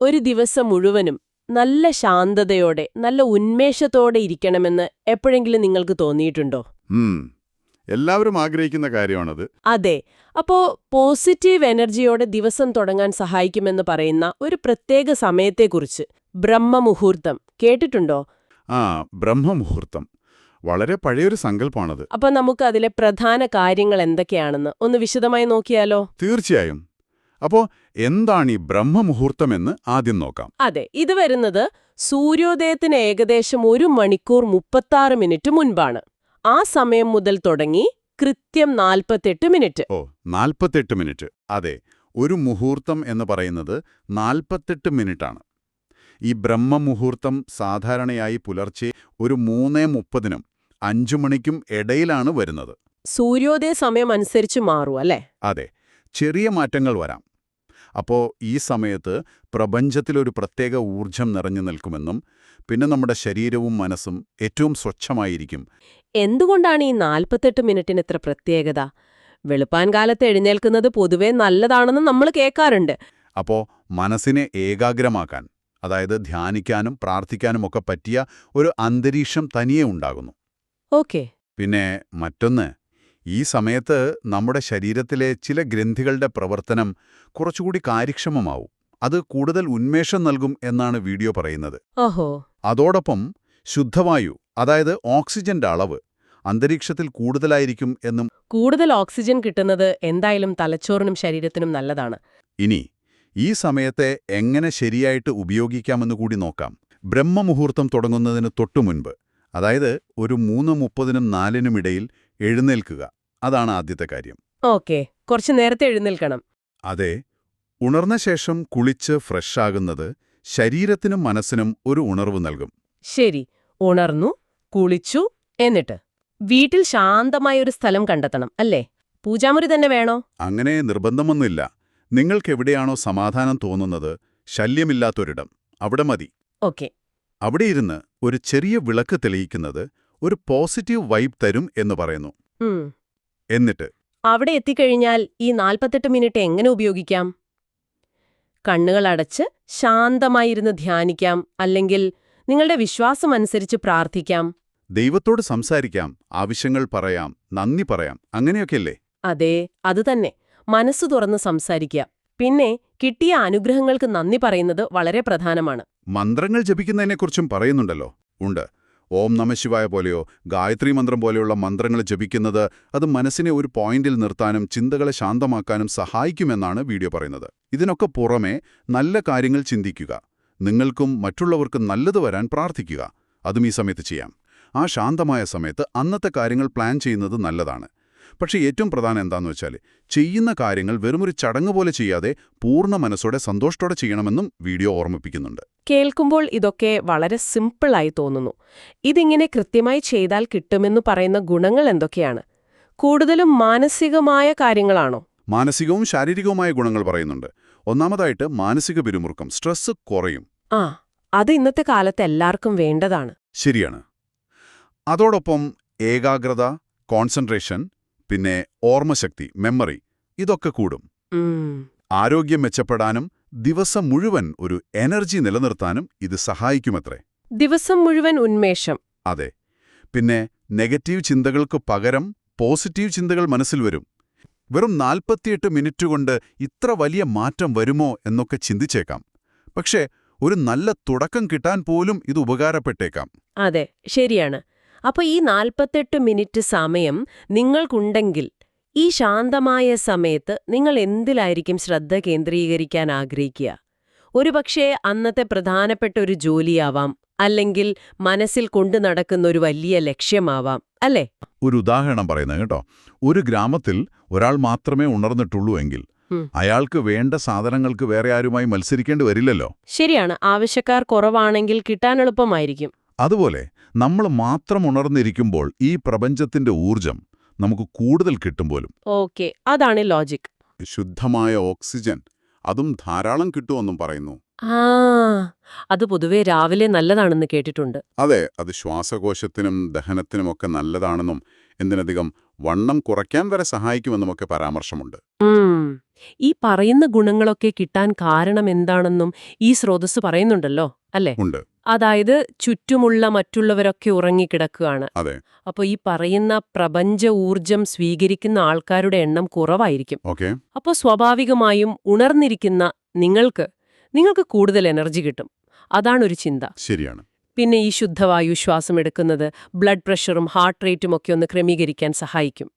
ഒരു ദിവസം മുഴുവനും നല്ല ശാന്തതയോടെ നല്ല ഉന്മേഷത്തോടെ ഇരിക്കണമെന്ന് എപ്പോഴെങ്കിലും നിങ്ങൾക്ക് തോന്നിയിട്ടുണ്ടോ? എല്ലാവരും ആഗ്രഹിക്കുന്ന കാര്യമാണത്. അതെ. അപ്പോ പോസിറ്റീവ് എനർജിയോടെ ദിവസം തുടങ്ങാൻ സഹായിക്കുമെന്ന് പറയുന്ന ഒരു പ്രത്യേക സമയത്തെക്കുറിച്ച് ബ്രഹ്മമുഹൂർത്തം കേട്ടിട്ടുണ്ടോ? ആ ബ്രഹ്മമുഹൂർത്തം. വളരെ പഴയൊരു സങ്കല്പമാണത് അപ്പൊ നമുക്ക് അതിലെ പ്രധാന കാര്യങ്ങൾ എന്തൊക്കെയാണെന്ന് ഒന്ന് വിശദമായി നോക്കിയാലോ? തീർച്ചയായും. അപ്പോ എന്താണ് ഈ ബ്രഹ്മമുഹൂർത്തമെന്ന് ആദ്യം നോക്കാം. അതെ ഇത് വരുന്നത് സൂര്യോദയത്തിന് ഏകദേശം ഒരു മണിക്കൂർ മുപ്പത്താറ് മിനിറ്റ് മുൻപാണ്. ആ സമയം മുതൽ തുടങ്ങി കൃത്യം നാൽപ്പത്തെട്ട് മിനിറ്റ്. ഓ നാൽപ്പത്തെട്ട് മിനിറ്റ്. അതെ ഒരു മുഹൂർത്തം എന്ന് പറയുന്നത് നാൽപ്പത്തെട്ട് മിനിറ്റാണ്. ഈ ബ്രഹ്മമുഹൂർത്തം സാധാരണയായി പുലർച്ചെ ഒരു മൂന്നേ മുപ്പതിനും അഞ്ചു മണിക്കും ഇടയിലാണ് വരുന്നത്. സൂര്യോദയ സമയം അനുസരിച്ച് മാറും അല്ലേ? അതെ ചെറിയ മാറ്റങ്ങൾ വരാം. അപ്പോൾ ഈ സമയത്ത് പ്രപഞ്ചത്തിലൊരു പ്രത്യേക ഊർജം നിറഞ്ഞു നിൽക്കുമെന്നും പിന്നെ നമ്മുടെ ശരീരവും മനസ്സും ഏറ്റവും സ്വച്ഛമായിരിക്കും. എന്തുകൊണ്ടാണ് ഈ നാൽപ്പത്തെട്ട് മിനിറ്റിന് ഇത്ര പ്രത്യേകത? വെളുപ്പാൻ കാലത്ത് എഴുന്നേൽക്കുന്നത് പൊതുവെ നല്ലതാണെന്ന് നമ്മൾ കേൾക്കാറുണ്ട്. അപ്പോൾ മനസ്സിനെ ഏകാഗ്രമാക്കാൻ അതായത് ധ്യാനിക്കാനും പ്രാർത്ഥിക്കാനും ഒക്കെ പറ്റിയ ഒരു അന്തരീക്ഷം തനിയെ ഉണ്ടാകുന്നു. ഓക്കെ. പിന്നെ മറ്റൊന്ന് ഈ സമയത്ത് നമ്മുടെ ശരീരത്തിലെ ചില ഗ്രന്ഥികളുടെ പ്രവർത്തനം കുറച്ചുകൂടി കാര്യക്ഷമമാവും. അത് കൂടുതൽ ഉന്മേഷം നൽകും എന്നാണ് വീഡിയോ പറയുന്നത്. ഓഹോ. അതോടൊപ്പം ശുദ്ധവായു അതായത് ഓക്സിജന്റെ അളവ് അന്തരീക്ഷത്തിൽ കൂടുതലായിരിക്കും എന്നും കൂടുതൽ ഓക്സിജൻ കിട്ടുന്നത് എന്തായാലും തലച്ചോറിനും ശരീരത്തിനും നല്ലതാണ്. ഇനി ഈ സമയത്തെ എങ്ങനെ ശരിയായിട്ട് ഉപയോഗിക്കാമെന്ന് കൂടി നോക്കാം. ബ്രഹ്മമുഹൂർത്തം തുടങ്ങുന്നതിന് തൊട്ടു മുൻപ് അതായത് ഒരു മൂന്ന് മുപ്പതിനും നാലിനുമിടയിൽ എഴുന്നേൽക്കുക. അതാണ് ആദ്യത്തെ കാര്യം. ഓക്കെ കുറച്ച് നേരത്തെ എഴുന്നേൽക്കണം. അതെ ഉണർന്ന ശേഷം കുളിച്ച് ഫ്രഷ് ആകുന്നത് ശരീരത്തിനും മനസ്സിനും ഒരു ഉണർവ് നൽകും. ശരി ഉണർന്നു കുളിച്ചു എന്നിട്ട് വീട്ടിൽ ശാന്തമായ ഒരു സ്ഥലം കണ്ടെത്തണം അല്ലേ? പൂജാമുറി തന്നെ വേണോ? അങ്ങനെ നിർബന്ധമൊന്നുമില്ല. നിങ്ങൾക്കെവിടെയാണോ സമാധാനം തോന്നുന്നത് ശല്യമില്ലാത്തൊരിടം. അവിടെ മതി. ഓക്കെ. അവിടെ ഇരുന്ന് ഒരു ചെറിയ വിളക്ക് തെളിയിക്കുന്നത് ഒരു പോസിറ്റീവ് വൈബ് തരും എന്ന് പറയുന്നു. എന്നിട്ട് അവിടെ എത്തിക്കഴിഞ്ഞാൽ ഈ നാൽപ്പത്തെട്ട് മിനിറ്റ് എങ്ങനെ ഉപയോഗിക്കാം? കണ്ണുകൾ അടച്ച് ശാന്തമായിരുന്ന് ധ്യാനിക്കാം അല്ലെങ്കിൽ നിങ്ങളുടെ വിശ്വാസം അനുസരിച്ച് പ്രാർത്ഥിക്കാം. ദൈവത്തോട് സംസാരിക്കാം ആവശ്യങ്ങൾ പറയാം നന്ദി പറയാം അങ്ങനെയൊക്കെയല്ലേ? അതെ അതുതന്നെ മനസ്സു തുറന്ന് സംസാരിക്കുക. പിന്നെ കിട്ടിയ അനുഗ്രഹങ്ങൾക്ക് നന്ദി പറയുന്നത് വളരെ പ്രധാനമാണ്. മന്ത്രങ്ങൾ ജപിക്കുന്നതിനെക്കുറിച്ചും പറയുന്നുണ്ടല്ലോ. ഉണ്ട്. ഓം നമശിവായ പോലെയോ ഗായത്രി മന്ത്രം പോലെയുള്ള മന്ത്രങ്ങൾ ജപിക്കുന്നത് അത് മനസ്സിനെ ഒരു പോയിന്റിൽ നിർത്താനും ചിന്തകളെ ശാന്തമാക്കാനും സഹായിക്കുമെന്നാണ് വീഡിയോ പറയുന്നത്. ഇതിനൊക്കെ പുറമേ നല്ല കാര്യങ്ങൾ ചിന്തിക്കുക. നിങ്ങൾക്കും മറ്റുള്ളവർക്കും നല്ലത് വരാൻ പ്രാർത്ഥിക്കുക. അതും ഈ സമയത്ത് ചെയ്യാം. ആ ശാന്തമായ സമയത്ത് അന്നത്തെ കാര്യങ്ങൾ പ്ലാൻ ചെയ്യുന്നത് നല്ലതാണ്. പക്ഷേ ഏറ്റവും പ്രധാനം എന്താണെന്ന് വെച്ചാൽ ചെയ്യുന്ന കാര്യങ്ങൾ വെറുമൊരു ചടങ്ങ് പോലെ ചെയ്യാതെ പൂർണ മനസ്സോടെ സന്തോഷത്തോടെ ചെയ്യണമെന്നും വീഡിയോ ഓർമ്മിപ്പിക്കുന്നുണ്ട്. കേൾക്കുമ്പോൾ ഇതൊക്കെ വളരെ സിമ്പിളായി തോന്നുന്നു. ഇതിങ്ങനെ കൃത്യമായി ചെയ്താൽ കിട്ടുമെന്ന് പറയുന്ന ഗുണങ്ങൾ എന്തൊക്കെയാണ്? കൂടുതലും മാനസികമായ കാര്യങ്ങളാണോ? മാനസികവും ശാരീരികവുമായ ഗുണങ്ങൾ പറയുന്നുണ്ട്. ഒന്നാമതായിട്ട് മാനസിക പിരിമുറുക്കം സ്ട്രെസ് കുറയും. ആ അത് ഇന്നത്തെ കാലത്ത് എല്ലാവർക്കും വേണ്ടതാണ്. ശരിയാണ്. അതോടൊപ്പം ഏകാഗ്രത കോൺസെൻട്രേഷൻ പിന്നെ ഓർമ്മശക്തി മെമ്മറി ഇതൊക്കെ കൂടും. ആരോഗ്യം മെച്ചപ്പെടാനും ദിവസം മുഴുവൻ ഒരു എനർജി നിലനിർത്താനും ഇത് സഹായിക്കുമത്രേ. ദിവസം മുഴുവൻ ഉന്മേഷം. അതെ. പിന്നെ നെഗറ്റീവ് ചിന്തകൾക്ക് പകരം പോസിറ്റീവ് ചിന്തകൾ മനസ്സിൽ വരും. വെറും നാൽപ്പത്തിയെട്ട് മിനിറ്റ് കൊണ്ട് ഇത്ര വലിയ മാറ്റം വരുമോ എന്നൊക്കെ ചിന്തിച്ചേക്കാം. പക്ഷേ ഒരു നല്ല തുടക്കം കിട്ടാൻ പോലും ഇത് ഉപകാരപ്പെട്ടേക്കാം. അതെ ശരിയാണ്. അപ്പൊ ഈ നാൽപ്പത്തെട്ട് മിനിറ്റ് സമയം നിങ്ങൾക്കുണ്ടെങ്കിൽ ഈ ശാന്തമായ സമയത്ത് നിങ്ങൾ എന്തിലായിരിക്കും ശ്രദ്ധ കേന്ദ്രീകരിക്കാൻ ആഗ്രഹിക്കുക? ഒരുപക്ഷേ അന്നത്തെ പ്രധാനപ്പെട്ട ഒരു ജോലിയാവാം അല്ലെങ്കിൽ മനസ്സിൽ കൊണ്ടു നടക്കുന്ന ഒരു വലിയ ലക്ഷ്യമാവാം അല്ലേ? ഒരു ഉദാഹരണം പറയുന്നത് കേട്ടോ. ഒരു ഗ്രാമത്തിൽ ഒരാൾ മാത്രമേ ഉണർന്നിട്ടുള്ളൂ എങ്കിൽ അയാൾക്ക് വേണ്ട സാധനങ്ങൾക്ക് വേറെ ആരുമായി മത്സരിക്കേണ്ടി വരില്ലല്ലോ. ശരിയാണ്. ആവശ്യക്കാർ കുറവാണെങ്കിൽ കിട്ടാൻ എളുപ്പമായിരിക്കും. അതുപോലെ നമ്മൾ മാത്രം ഉണർന്നിരിക്കുമ്പോൾ ഈ പ്രപഞ്ചത്തിന്റെ ഊർജം നമുക്ക് കൂടുതൽ കിട്ടും പോലും. ഓക്കെ അതാണ് ലോജിക്. ശുദ്ധമായ ഓക്സിജൻ അതും ധാരാളം കിട്ടുമെന്നും പറയുന്നു. ആ അത് പൊതുവെ രാവിലെ നല്ലതാണെന്ന് കേട്ടിട്ടുണ്ട്. അതെ അത് ശ്വാസകോശത്തിനും ദഹനത്തിനുമൊക്കെ നല്ലതാണെന്നും എന്തിനധികം വണ്ണം കുറയ്ക്കാൻ വരെ സഹായിക്കുമെന്നും ഒക്കെ പരാമർശമുണ്ട് ഈ പറയുന്ന ഗുണങ്ങളൊക്കെ കിട്ടാൻ കാരണം എന്താണെന്നും ഈ സ്രോതസ് പറയുന്നുണ്ടല്ലോ അല്ലേ? ഉണ്ട്. അതായത് ചുറ്റുമുള്ള മറ്റുള്ളവരൊക്കെ ഉറങ്ങിക്കിടക്കുകയാണ്. അപ്പൊ അപ്പോൾ ഈ പറയുന്ന പ്രപഞ്ച ഊർജം സ്വീകരിക്കുന്ന ആൾക്കാരുടെ എണ്ണം കുറവായിരിക്കും. അപ്പോൾ സ്വാഭാവികമായും ഉണർന്നിരിക്കുന്ന നിങ്ങൾക്ക് നിങ്ങൾക്ക് കൂടുതൽ എനർജി കിട്ടും. അതാണൊരു ചിന്ത. ശരിയാണ്. പിന്നെ ഈ ശുദ്ധവായു ശ്വാസം എടുക്കുന്നത് ബ്ലഡ് പ്രഷറും ഹാർട്ട് റേറ്റും ഒക്കെ ഒന്ന് ക്രമീകരിക്കാൻ സഹായിക്കും.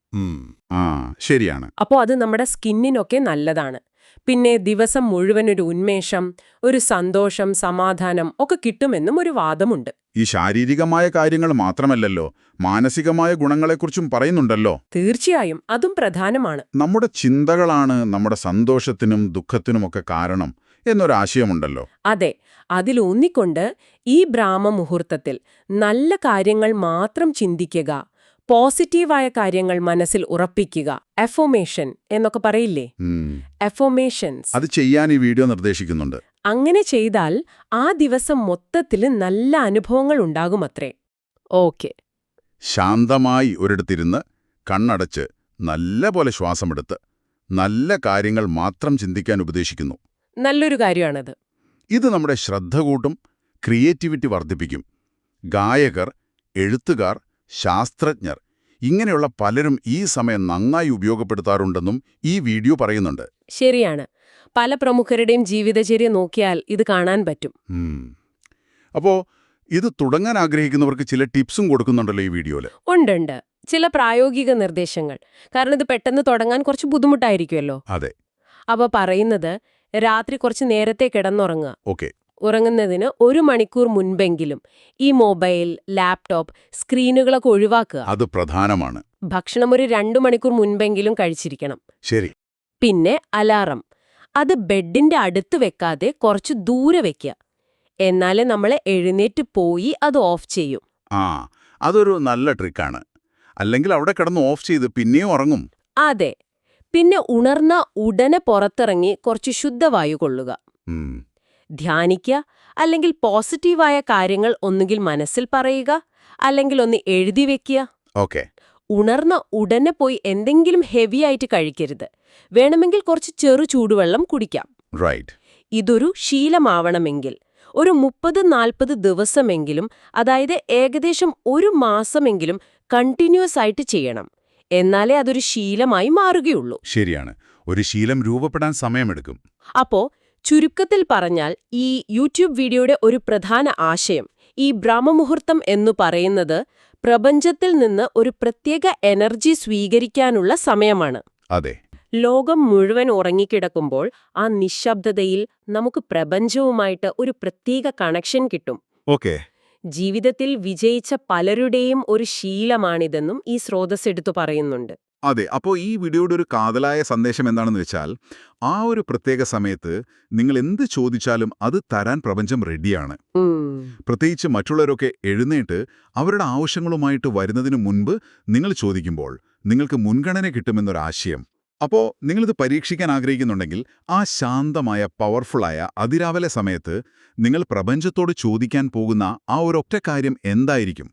ശരിയാണ്. അപ്പോൾ അത് നമ്മുടെ സ്കിന്നിനൊക്കെ നല്ലതാണ്. പിന്നെ ദിവസം മുഴുവൻ ഒരു ഉന്മേഷം ഒരു സന്തോഷം സമാധാനം ഒക്കെ കിട്ടുമെന്നും ഒരു വാദമുണ്ട്. ഈ ശാരീരികമായ കാര്യങ്ങൾ മാത്രമല്ലല്ലോ മാനസികമായ ഗുണങ്ങളെക്കുറിച്ചും പറയുന്നുണ്ടല്ലോ. തീർച്ചയായും അതും പ്രധാനമാണ്. നമ്മുടെ ചിന്തകളാണ് നമ്മുടെ സന്തോഷത്തിനും ദുഃഖത്തിനുമൊക്കെ കാരണം എന്നൊരാശയമുണ്ടല്ലോ. അതെ അതിലൂന്നിക്കൊണ്ട് ഈ ബ്രാഹ്മ മുഹൂർത്തത്തിൽ നല്ല കാര്യങ്ങൾ മാത്രം ചിന്തിക്കുക പോസിറ്റീവായ കാര്യങ്ങൾ മനസ്സിൽ ഉറപ്പിക്കുക. എഫോമേഷൻ എന്നൊക്കെ പറയില്ലേ. എഫോമേഷൻസ് അത് ചെയ്യാൻ ഈ വീഡിയോ നിർദ്ദേശിക്കുന്നുണ്ട്. അങ്ങനെ ചെയ്താൽ ആ ദിവസം മൊത്തത്തിൽ നല്ല അനുഭവങ്ങൾ ഉണ്ടാകും അത്രേ ഓക്കെ ശാന്തമായി ഒരിടത്തിരുന്ന് കണ്ണടച്ച് നല്ല പോലെ ശ്വാസമെടുത്ത് നല്ല കാര്യങ്ങൾ മാത്രം ചിന്തിക്കാൻ ഉപദേശിക്കുന്നു. നല്ലൊരു കാര്യമാണത്. ഇത് നമ്മുടെ ശ്രദ്ധ കൂട്ടും ക്രിയേറ്റിവിറ്റി വർദ്ധിപ്പിക്കും. ഗായകർ എഴുത്തുകാർ ശാസ്ത്രജ്ഞർ ഇങ്ങനെയുള്ള പലരും ഈ സമയം നന്നായി ഉപയോഗപ്പെടുത്താറുണ്ടെന്നും ഈ വീഡിയോ പറയുന്നുണ്ട്. ശരിയാണ്. പല പ്രമുഖരുടെയും ജീവിതചര്യ നോക്കിയാൽ ഇത് കാണാൻ പറ്റും. അപ്പോ ഇത് തുടങ്ങാൻ ആഗ്രഹിക്കുന്നവർക്ക് ചില ടിപ്സും കൊടുക്കുന്നുണ്ടല്ലോ ഈ വീഡിയോയിൽ ഉണ്ടുണ്ട്. ചില പ്രായോഗിക നിർദ്ദേശങ്ങൾ. കാരണം ഇത് പെട്ടെന്ന് തുടങ്ങാൻ കുറച്ച് ബുദ്ധിമുട്ടായിരിക്കുമല്ലോ അതെ. അപ്പോൾ പറയുന്നത് രാത്രി കുറച്ച് നേരത്തെ കിടന്നുറങ്ങുക. ഓക്കെ. ഉറങ്ങുന്നതിന് ഒരു മണിക്കൂർ മുൻപെങ്കിലും ഈ മൊബൈൽ ലാപ്ടോപ്പ് സ്ക്രീനുകളൊക്കെ ഒഴിവാക്കുക. അത് പ്രധാനമാണ്. ഭക്ഷണം ഒരു രണ്ടു മണിക്കൂർ മുൻപെങ്കിലും കഴിച്ചിരിക്കണം. ശരി. പിന്നെ അലാറം. അത് ബെഡിന്റെ അടുത്ത് വെക്കാതെ കുറച്ച് ദൂരെ വെക്കുക. എന്നാലേ നമ്മൾ എഴുന്നേറ്റ് പോയി അത് ഓഫ് ചെയ്യും. ആ അതൊരു നല്ല ട്രിക്കാണ്. അല്ലെങ്കിൽ അവിടെ കിടന്ന് ഓഫ് ചെയ്ത് പിന്നെയും ഉറങ്ങും. അതെ. പിന്നെ ഉണർന്ന ഉടനെ പുറത്തിറങ്ങി കുറച്ച് ശുദ്ധവായു കൊള്ളുക. ധ്യാനിക്കുക അല്ലെങ്കിൽ പോസിറ്റീവായ കാര്യങ്ങൾ ഒന്നുകിൽ മനസ്സിൽ പറയുക അല്ലെങ്കിൽ ഒന്ന് എഴുതി വെക്കുക. ഓക്കെ. ഉണർന്ന ഉടനെ പോയി എന്തെങ്കിലും ഹെവി ആയിട്ട് കഴിക്കരുത്. വേണമെങ്കിൽ കുറച്ച് ചെറു ചൂടുവെള്ളം കുടിക്കാം. റൈറ്റ് ഇതൊരു ശീലമാവണമെങ്കിൽ ഒരു മുപ്പത് നാൽപ്പത് ദിവസമെങ്കിലും അതായത് ഏകദേശം ഒരു മാസമെങ്കിലും കണ്ടിന്യൂസ് ആയിട്ട് ചെയ്യണം. എന്നാലേ അതൊരു ശീലമായി മാറുകയുള്ളൂ. ശരിയാണ്. ഒരു ശീലം രൂപപ്പെടാൻ സമയമെടുക്കും. അപ്പോ ചുരുക്കത്തിൽ പറഞ്ഞാൽ ഈ യൂട്യൂബ് വീഡിയോയുടെ ഒരു പ്രധാന ആശയം ഈ ബ്രഹ്മമുഹൂർത്തം എന്നു പറയുന്നത് പ്രപഞ്ചത്തിൽ നിന്ന് ഒരു പ്രത്യേക എനർജി സ്വീകരിക്കാനുള്ള സമയമാണ്. അതെ. ലോകം മുഴുവൻ ഉറങ്ങിക്കിടക്കുമ്പോൾ ആ നിശബ്ദതയിൽ നമുക്ക് പ്രപഞ്ചവുമായിട്ട് ഒരു പ്രത്യേക കണക്ഷൻ കിട്ടും. ഓക്കെ. ജീവിതത്തിൽ വിജയിച്ച പലരുടെയും ഒരു ശീലമാണിതെന്നും ഈ സ്രോതസ് എടുത്തു പറയുന്നുണ്ട്. അതെ അപ്പോൾ ഈ വീഡിയോയുടെ ഒരു കാതലായ സന്ദേശം എന്താണെന്ന് വെച്ചാൽ ആ ഒരു പ്രത്യേക സമയത്ത് നിങ്ങൾ എന്ത് ചോദിച്ചാലും അത് തരാൻ പ്രപഞ്ചം റെഡിയാണ്. പ്രത്യേകിച്ച് മറ്റുള്ളവരൊക്കെ എഴുന്നേറ്റ് അവരുടെ ആവശ്യങ്ങളുമായിട്ട് വരുന്നതിന് മുൻപ് നിങ്ങൾ ചോദിക്കുമ്പോൾ നിങ്ങൾക്ക് മുൻഗണന കിട്ടുമെന്നൊരാശയം. അപ്പോൾ നിങ്ങളിത് പരീക്ഷിക്കാൻ ആഗ്രഹിക്കുന്നുണ്ടെങ്കിൽ ആ ശാന്തമായ പവർഫുള്ളായ അതിരാവിലെ സമയത്ത് നിങ്ങൾ പ്രപഞ്ചത്തോട് ചോദിക്കാൻ പോകുന്ന ആ ഒരൊറ്റ കാര്യം എന്തായിരിക്കും?